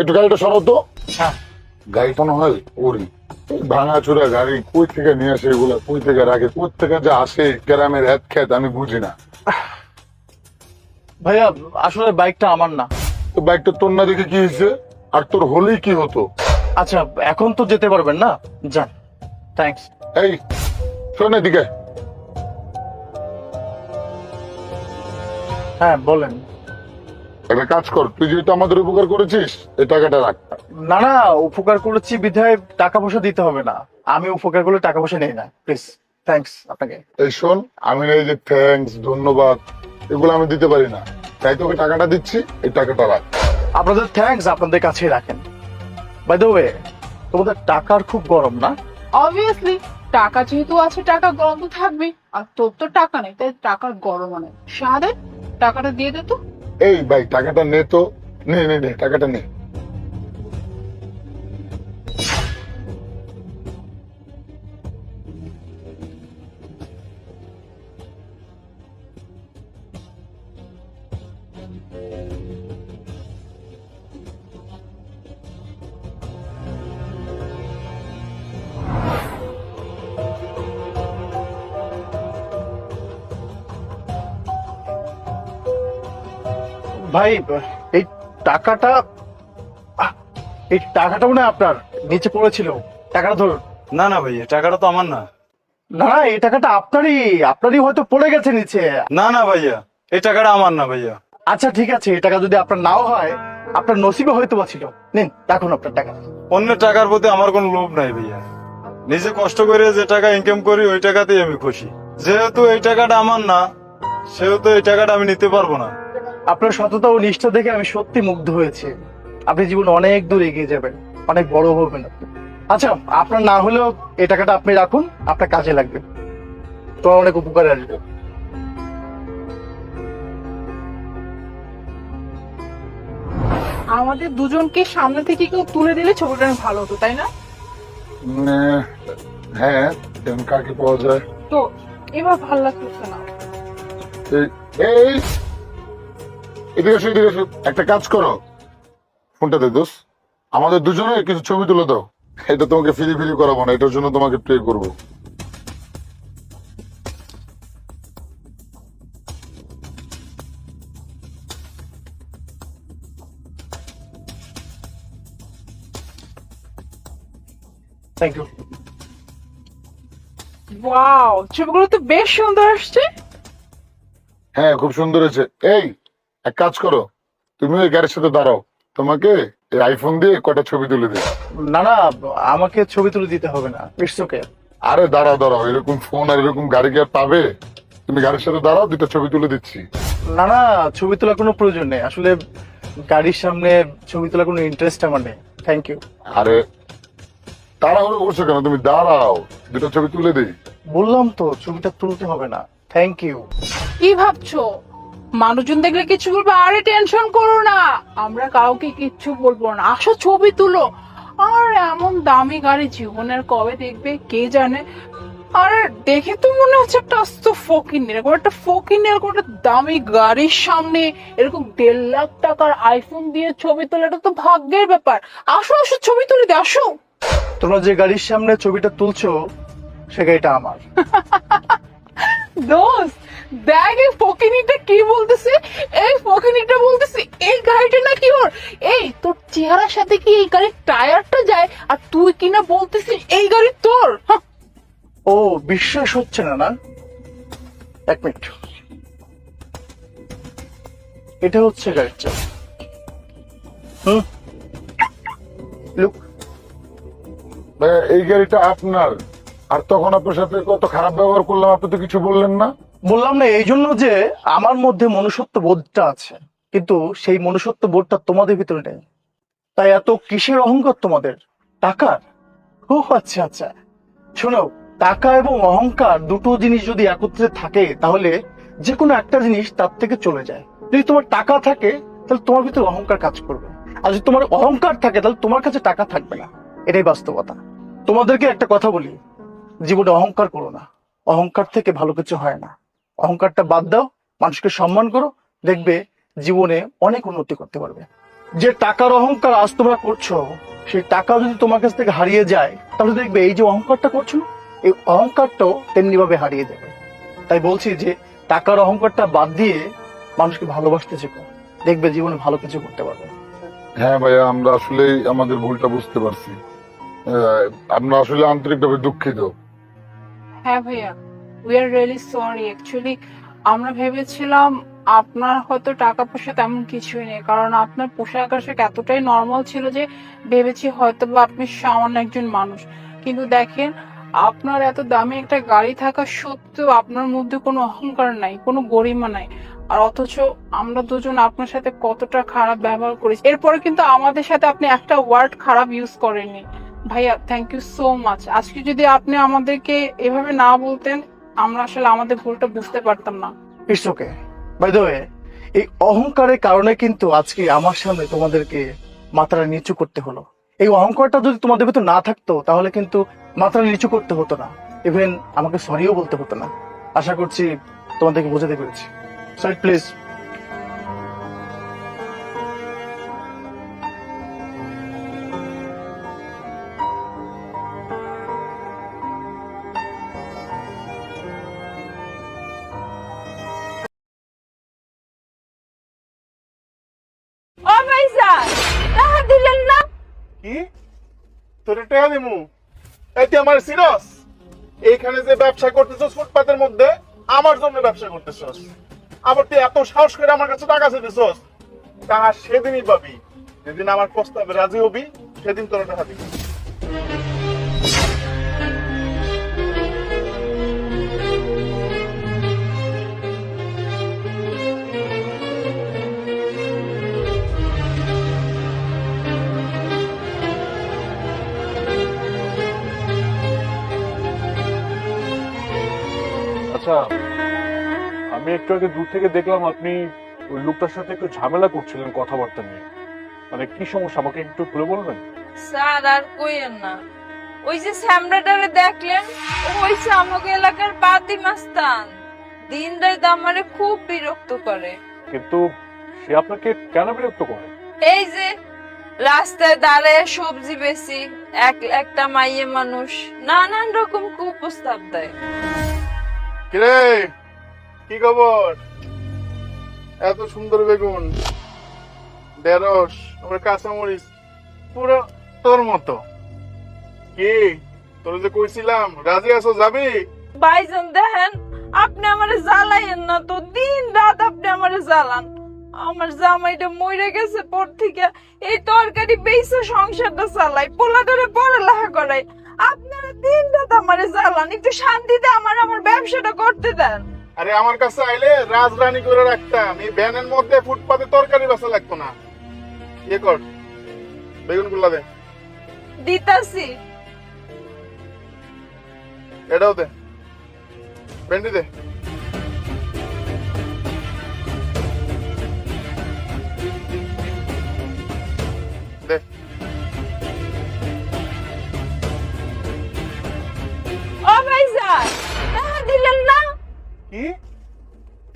একটু গাড়িটা সরাও তো। হ্যাঁ গাড়িটা না হয় ওরই। ভাঙা চোরা গাড়ি কই থেকে নিয়ে আসে এগুলা? কই থেকে রাখে? কই থেকে যে আসে গ্রামের এত খেত আমি বুঝি না। ভাইয়া আসলে বাইকটা আমার না। তো বাইকটা তোর না দেখে কি হয়েছে? আর তোর হলেই কি হতো? আচ্ছা এখন তো যেতে পারবেন না? যান। থ্যাঙ্কস এই শোন এদিকে। হ্যাঁ বলেন। একটা কাজ কর তুই যেহেতু আমাদের উপকার করেছিস এই টাকাটা রাখ। না না উপকার করেছি বিধায় টাকা পয়সা দিতে হবে না। আমি উপকার করলে টাকা পয়সা নেই না প্লিজ থ্যাঙ্কস আপনাকে। এই শোন আমি এই যে থ্যাঙ্কস ধন্যবাদ এগুলো আমি দিতে পারি না। তাই তোকে টাকাটা দিচ্ছি এই টাকাটা রাখ। আপনাদের থ্যাঙ্কস আপনাদের কাছেই রাখেন। বাই দ্য ওয়ে তোমাদের টাকার খুব গরম না? অবভিয়াসলি টাকা যেহেতু আছে টাকা গরম তো থাকবেই। আর তোর তো টাকা নেই তাই টাকার গরম নেই শাহাদের টাকাটা দিয়ে দে তো। এই ভাই টাকাটা নে তো নে নে নে টাকাটা নে ভাই এই টাকাটা এই টাকাটা মনে আপনার নিচে পড়েছিল। টাকাটা ধরুন। না না ভাইয়া টাকাটা তো আমার না। না না এই টাকাটা আপনারই আপনারই হয়তো পড়ে গেছে নিচে। না না ভাইয়া এই টাকাটা আমার না ভাইয়া। আচ্ছা ঠিক আছে এই টাকা যদি আপনার নাও হয় আপনার নসিবে হয়তো বা ছিল। নিন রাখুন আপনার টাকা। অন্যের টাকার প্রতি আমার কোনো লোভ নাই ভাইয়া। নিজে কষ্ট করে যে টাকা ইনকাম করি ওই টাকাতেই আমি খুশি। যেহেতু এই টাকাটা আমার না সেহেতু এই টাকাটা আমি নিতে পারব না। আপনার সততা ও নিষ্ঠা দেখে আমি সত্যি মুগ্ধ হয়েছি। আপনি জীবন অনেক দূর এগিয়ে যাবেন অনেক বড় হবেন। আচ্ছা আপনার না হলেও এই টাকাটা আপনি রাখুন আপনার কাজে লাগবে। তোমার অনেক উপকারে আসবে। আমাদের দুজনকে সামনে থেকে কেউ তুলে দিলে ছবিটা ভালো হতো তাই না? নে, হ্যাঁ কাকে পাওয়া যায়। তো এবার ভালো লাগতেছে না। এই এদিকে এসো, এদিকে এসো। একটা কাজ করো। ফোনটা দে দোষ আমাদের দুজনে কিছু ছবি তুলে দাও। এটা তোমাকে ফিরি ফিরি করাবো না এটার জন্য তোমাকে পে করব। থ্যাংক ইউ ওয়াও ছবিগুলো তো বেশ সুন্দর আসছে। হ্যাঁ খুব সুন্দর হয়েছে। এই এক কাজ করো তুমি ওই গাড়ির সাথে দাঁড়াও তোমাকে এই আইফোন দিয়ে কটা ছবি তুলে দিই। না না আমাকে ছবি তুলে দিতে হবে না ইটস ওকে আরে দাঁড়াও দাঁড়াও এরকম ফোন আর এরকম গাড়ি কি আর পাবে? তুমি গাড়ির সাথে দাঁড়াও দুটো ছবি তুলে দিচ্ছি। না না ছবি তোলার কোনো প্রয়োজন নেই আসলে গাড়ির সামনে ছবি তোলার কোনো ইন্টারেস্ট আমার নেই থ্যাংক ইউ আরে তাড়াহুড়ো করছ কেন? তুমি দাঁড়াও দুটো ছবি তুলে দিই। বললাম তো ছবিটা তুলতে হবে না থ্যাংক ইউ কি ভাবছ? মানুষজন দেখলে কিছু বলবে? আরে টেনশন করো না। আমরা কাউকে কিচ্ছু বলব না। আসো ছবি তুলো। আর এমন দামি গাড়ি জীবনের কবে দেখবে কে জানে? আরে দেখে তো মনে হচ্ছে একটা আস্ত ফকিন এরকম একটা ফকিন এরকম একটা দামি গাড়ির সামনে এরকম দেড় লাখ টাকার আইফোন দিয়ে ছবি তোলা এটা তো ভাগ্যের ব্যাপার। আসো আসো ছবি তুলে দে আসো। তোমরা যে গাড়ির সামনে ছবিটা তুলছো সে গাড়িটা আমার। দোস্ত দেখ এই ফকিনিটা কি বলতেছে? এই ফকিনিটা বলতেছে এই গাড়িটা নাকি ওর? এই তোর চেহারার সাথে কি এই গাড়ির টায়ারটা যায়? আর তুই কিনা বলতেছিস এই গাড়ি তোর? ও বিশ্বাস হচ্ছে না না? এক মিনিট। এটা হচ্ছে গাড়ির চাবি। হুম? লুক। এই গাড়িটা আপনার। আর তখন আপনার সাথে কত খারাপ ব্যবহার করলাম আপনি তো কিছু বললেন না। বললাম না, এই জন্য যে আমার মধ্যে মনুষ্যত্ব বোধটা আছে, কিন্তু সেই মনুষ্যত্ব বোধটা তোমাদের ভিতরে নেই। তাই এত কিসের অহংকার তোমাদের? টাকার? ও আচ্ছা আচ্ছা। শোনো, টাকা এবং অহংকার দুটো জিনিস যদি একত্রে থাকে, তাহলে যে কোনো একটা জিনিস তার থেকে চলে যায়। যদি তোমার টাকা থাকে, তাহলে তোমার ভিতরে অহংকার কাজ করবে। আর যদি তোমার অহংকার থাকে, তাহলে তোমার কাছে টাকা থাকবে না। এটাই বাস্তবতা। তোমাদেরকে একটা কথা বলি, জীবনে অহংকার করো না। অহংকার থেকে ভালো কিছু হয় না। অহংকারটা বাদ দাও মানুষকে সম্মান করো দেখবে জীবনে অনেক উন্নতি করতে পারবে। যে টাকার অহংকার আজ তোমরা করছ সেই টাকা যদি তোমার কাছ থেকে হারিয়ে যায় তাহলে দেখবে এই যে অহংকারটা করছ এই অহংকারটাও তেমনি ভাবে হারিয়ে যাবে। তাই বলছি যে টাকার অহংকারটা বাদ দিয়ে মানুষকে ভালোবাসতে শেখো দেখবে জীবনে ভালো কিছু করতে পারবে। হ্যাঁ ভাইয়া আমরা আসলে আমাদের ভুলটা বুঝতে পারছি। আহ, আমরা আসলে আন্তরিকভাবে দুঃখিত। হ্যাঁ ভাইয়া। We are really sorry actually আমরা ভেবেছিলাম আপনার হয়তো টাকা পয়সা তেমন কিছুই নেই, কারণ আপনার পোশাক আশাক এতটাই নর্মাল ছিল যে ভেবেছি হয়তো বা আপনি সামান্য একজন মানুষ। কিন্তু দেখেন, আপনার এত দামি একটা গাড়ি থাকা সত্ত্বেও আপনার মধ্যে কোনো অহংকার নাই, কোনো গরিমা নাই। আর অথচ আমরা দুজন আপনার সাথে কতটা খারাপ ব্যবহার করেছি। এরপরে কিন্তু আমাদের সাথে আপনি একটা ওয়ার্ড খারাপ ইউজ করেননি। ভাইয়া থ্যাংক ইউ সো মাচ আজকে যদি আপনি আমাদেরকে এভাবে না বলতেন আমরা আসলে আমাদের ভুলটা বুঝতে পারতাম না। It's okay by the way এই অহংকারের কারণে কিন্তু আজকে আমার সামনে তোমাদেরকে মাথাটা নিচু করতে হলো। এই অহংকারটা যদি তোমাদের ভিতর না থাকতো, তাহলে কিন্তু মাথাটা নিচু করতে হতো না। ইভেন আমাকে সরিও বলতে হতো না। আশা করছি তোমাদেরকে বোঝাতে পেরেছি। সরি প্লিজ কি? তোর দিমু। এতে আমার সিরস। এইখানে যে ব্যবসা করতেছস ফুটপাতের মধ্যে, আমার জন্য ব্যবসা করতেছস। আবার তুই এত সাহস করে আমার কাছে টাকা চাইতেছস। টাকা সেদিনই পাবি। যেদিন আমার প্রস্তাবে রাজি হবি, সেদিন তোর টাকা দিবি। আচ্ছা আমি একটু আগে দূর থেকে দেখলাম আপনি ওই লোকটার সাথে একটু ঝামেলা করছিলেন কথাবার্তা নিয়ে। মানে কি সমস্যা আমাকে একটু খুলে বলবেন? স্যার আর কইেন না। ওই যে স্যামরাটারে দেখলেন ও হইছে আমাকে এলাকার বাতি মাস্তান। দিন রাত আমারে খুব বিরক্ত করে। কিন্তু সে আপনাকে কেন বিরক্ত করে? এই যে রাস্তায় দাঁড়ায় সবজি বেশি এক একটা মাইয়ে মানুষ নানান রকম কুপ্রস্তাব দেয়। কিরে, কি খবর? এত সুন্দর বেগুন আমার পুরো তোর মতো। কি যে কইছিলাম, রাজি আছো, যাবি? ভাইজান, দেখেন, আপনি আমারে জ্বালাইয়েন না তো, দিন রাত আপনি আমারে জ্বালান। আমার জামাইটা মরে গেছে পর থেকে, এই তরকারি বেইসে সংসারটা চালাই পোলা পোলাটারে পড়ালেখা করাই। আপনারা দিন রাত আমারে জ্বালান একটু শান্তিতে আমার আমার ব্যবসাটা করতে দেন। আরে আমার কাছে আইলে রাজরানী করে রাখতাম এই ভ্যানের মধ্যে ফুটপাতে তরকারি বাসা লাগতো না। ইয়ে কর বেগুনগুলা দে। দিতাছি। এটাও দে। ভেন্ডি দে দে।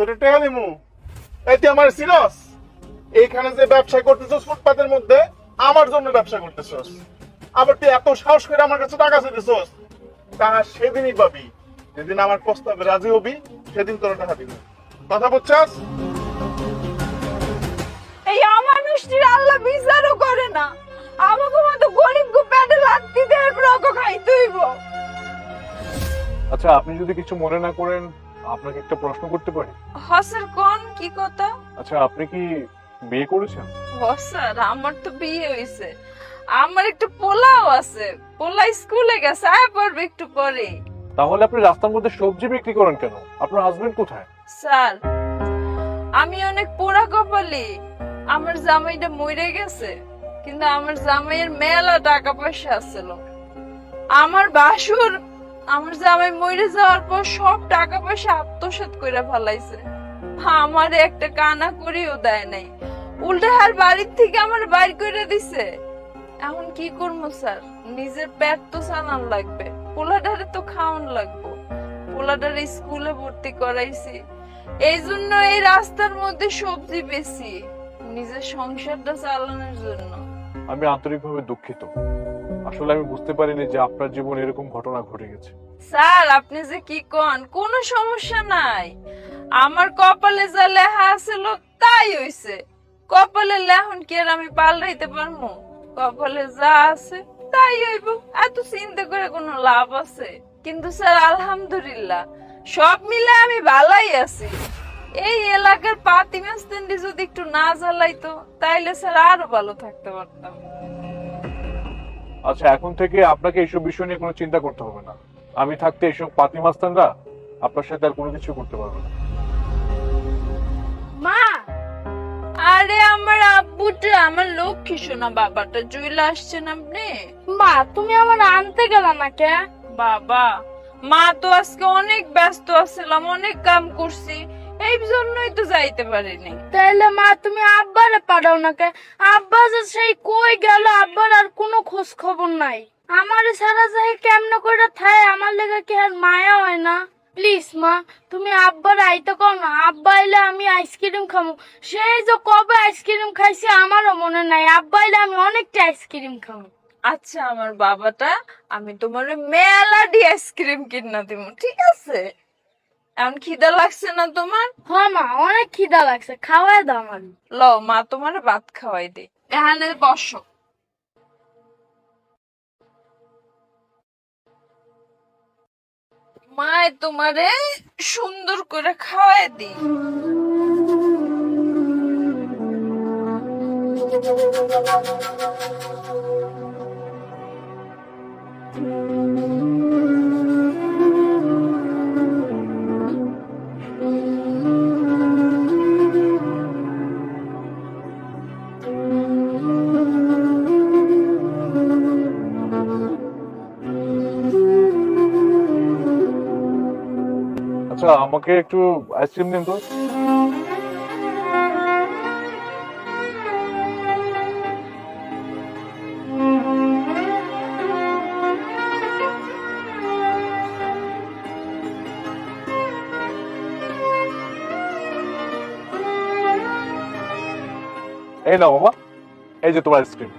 তোর টাকা দিমু এতে আমার এইখানে যে ব্যবসা করতেছস ফুটপাতের মধ্যে আমার জন্য ব্যবসা করতেছস। আবার তুই এত সাহস করে আমার কাছে টাকা চাইতেছস। টাকা সেদিনই পাবি। যেদিন আমার প্রস্তাবে রাজি হবি সেদিন তোর টাকা দিবি। কথা বুঝছস এই অমানুষটির আল্লাহ বিচারও করে না। আমাকে মতো গরিব গো লাগতি খাইতে হইব। আচ্ছা আপনি যদি কিছু মনে না করেন আপনাকে একটা প্রশ্ন করতে পারি? হসের কোন? কি কথা? আচ্ছা আপনি কি বিয়ে করেছেন? হসার আমার তো বিয়ে হইছে। আমার একটা পোলাও আছে। পোলা স্কুলে গেছে আয় পড়বে একটু পরে। তাহলে আপনি রাস্তার মধ্যে সবজি বিক্রি করেন কেন? আপনার হাজবেন্ড কোথায়? স্যার আমি অনেক পোড়া কপালি। আমার জামাইটা মরে গেছে কিন্তু আমার জামাইয়ের মেলা টাকা পয়সা আছিল আমার বাসুর আমার জামাই মরে যাওয়ার পর সব টাকা পয়সা আত্মসাৎ করে ফেলাইছে। আমার একটা কানা করেও দেয় নাই। উল্টা হার বাড়ির থেকে আমার বাইর করে দিছে। এখন কি করব স্যার? নিজের পেট তো চালান লাগবে। পোলাডারে তো খাওয়ান লাগবে। পোলাডারে স্কুলে ভর্তি করাইছি। এই জন্য এই রাস্তার মধ্যে সবজি বেশি নিজের সংসারটা চালানোর জন্য। আমি আন্তরিকভাবে দুঃখিত। আসলে আমি বুঝতে পারিনি যে আপনার জীবনে এরকম ঘটনা ঘটে গেছে। স্যার, আপনি যে কি কন, কোনো সমস্যা নাই। আমার কপালে যা লেখা ছিল তাই হইছে। কপালে লেখন কি আর আমি পাল্টাইতে পারব? কপালে যা আছে তাই হইব। এত চিন্তা করে কোনো লাভ আছে? কিন্তু স্যার, আলহামদুলিল্লাহ, সব মিলে আমি ভালাই আছি। এই এলাকার পাতি মাস্তান্ডি যদি একটু না জ্বালাইতো, তাইলে স্যার আরও ভালো থাকতে পারতাম। আচ্ছা এখন থেকে আপনাকে এইসব বিষয় নিয়ে কোনো চিন্তা করতে হবে না। আমি থাকতে এইসব পাতি মাস্তানরা আপনার সাথে আর কোনো কিছু করতে পারবে না। মা! আরে আমার আব্বুটা আমার লক্ষ্মী শোনা বাবাটা জুইলা আসছেন আপনি? মা তুমি আমার আনতে গেলা না কে? বাবা মা তো আজকে অনেক ব্যস্ত আছিলাম অনেক কাম করছি। এই জন্যই তো যাইতে পারিনি। তাইলে মা, তুমি আব্বারে পাঠাও না কে আব্বা যে সেই কই গেল, আব্বার আর কোনো খোঁজ খবর নাই। আমার সারা যায় কেমন করে থায়, আমার লেগে কি আর মায়া হয় না? প্লিজ মা, তুমি আব্বার আইতে কও না। আব্বা এলে আমি আইসক্রিম খাব সেই যে কবে আইসক্রিম খাইছি আমারও মনে নাই। আব্বা এলে আমি অনেকটা আইসক্রিম খাব আচ্ছা আমার বাবাটা, আমি তোমার মেলা ডি আইসক্রিম কিনা দিব ঠিক আছে? এখন খিদা লাগছে না তোমার? হ মা অনেক খিদা লাগছে খাওয়াই দাও আমার লও মা তোমার ভাত খাওয়াই দে। এখানে বসো। মায় তোমারে সুন্দর করে খাওয়াই দি। আচ্ছা আমাকে একটু আইসক্রিম দিন তো। এই নাও মামা এই যে তোমার আইসক্রিম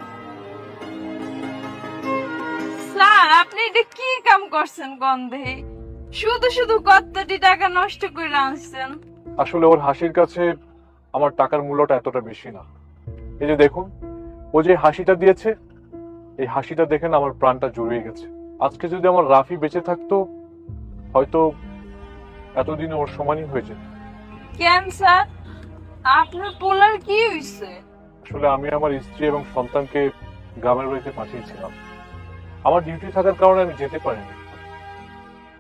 স্যার, আপনি এটা কি কাম করছেন গন্ধে? শুধু শুধু কতটি টাকা নষ্ট করে আনছেন? আসলে ওর হাসির কাছে আমার টাকার মূল্যটা এতটা বেশি না। এই যে দেখুন ও যে হাসিটা দিয়েছে এই হাসিটা দেখে না আমার প্রাণটা জুড়িয়ে গেছে। আজকে যদি আমার রাফি বেঁচে থাকতো হয়তো এতদিন ওর সমানই হয়ে যেত। কেন স্যার? আপনার পোলার কি হইছে? আসলে আমি আমার স্ত্রী এবং সন্তানকে গ্রামের বাড়িতে পাঠিয়েছিলাম। আমার ডিউটি থাকার কারণে আমি যেতে পারিনি।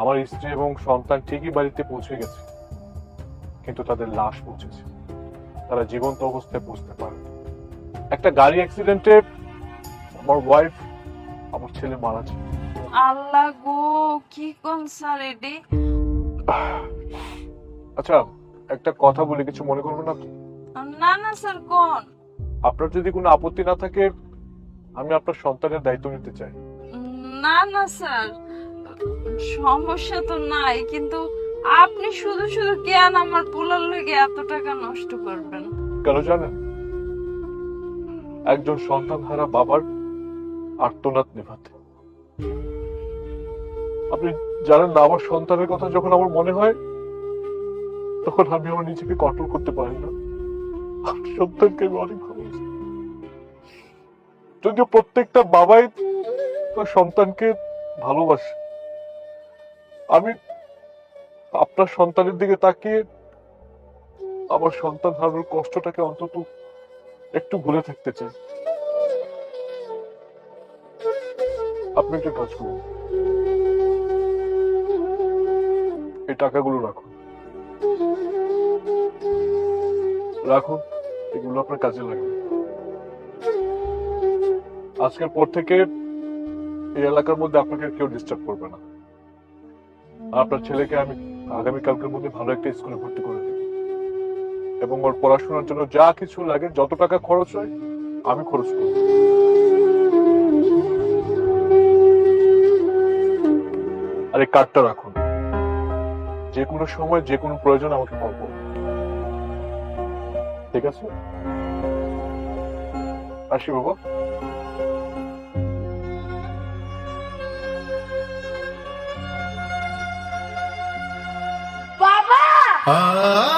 আমার স্ত্রী এবং সন্তান ঠিকই বাড়িতে পৌঁছে গেছে কিন্তু তাদের লাশ পৌঁছেছে। তারা জীবন্ত অবস্থায় পৌঁছতে পারে একটা গাড়ি অ্যাক্সিডেন্টে আমার ওয়াইফ আমার ছেলে মারা যায়। আল্লাহ গো কি কোন স্যার এডি আচ্ছা একটা কথা বলি কিছু মনে করবেন না না না স্যার কোন? আপনার যদি কোনো আপত্তি না থাকে আমি আপনার সন্তানের দায়িত্ব নিতে চাই। না না স্যার। সমস্যা তো নাই, কিন্তু আপনি শুধু শুধু কেন আমার পোলার লগে এত টাকা নষ্ট করবেন। কেন জানেন? একজন সন্তান হারা বাবার আর্তনাদ নেভাতে। আপনি জানেন না, আমার সন্তানের কথা যখন আমার মনে হয়, তখন আমি আমার নিজেকে কন্ট্রোল করতে পারি না। সন্তানকে আমি অনেক ভালোবাসি। যদিও প্রত্যেকটা বাবাই তার সন্তানকে ভালোবাসে আমি আপনার সন্তানের দিকে তাকিয়ে আমার সন্তান হারানোর কষ্টটাকে অন্তত একটু ভুলে থাকতে চাই। আপনি একটা কাজ করুন। এই টাকাগুলো রাখুন। রাখুন, এগুলো আপনার কাজে লাগবে। আজকের পর থেকে এই এলাকার মধ্যে আপনাকে কেউ ডিস্টার্ব করবে না। আপনার ছেলেকে আমি আগামীকালকের মধ্যে ভালো একটা স্কুলে ভর্তি করে দেব। এবং ওর পড়াশোনার জন্য যা কিছু লাগে, যত টাকা খরচ হয়, আমি খরচ করব। আর কার্ডটা রাখুন। যে কোনো সময়, যে কোনো প্রয়োজন আমাকে কল করুন। ঠিক আছে? আসি বাবা। বাবা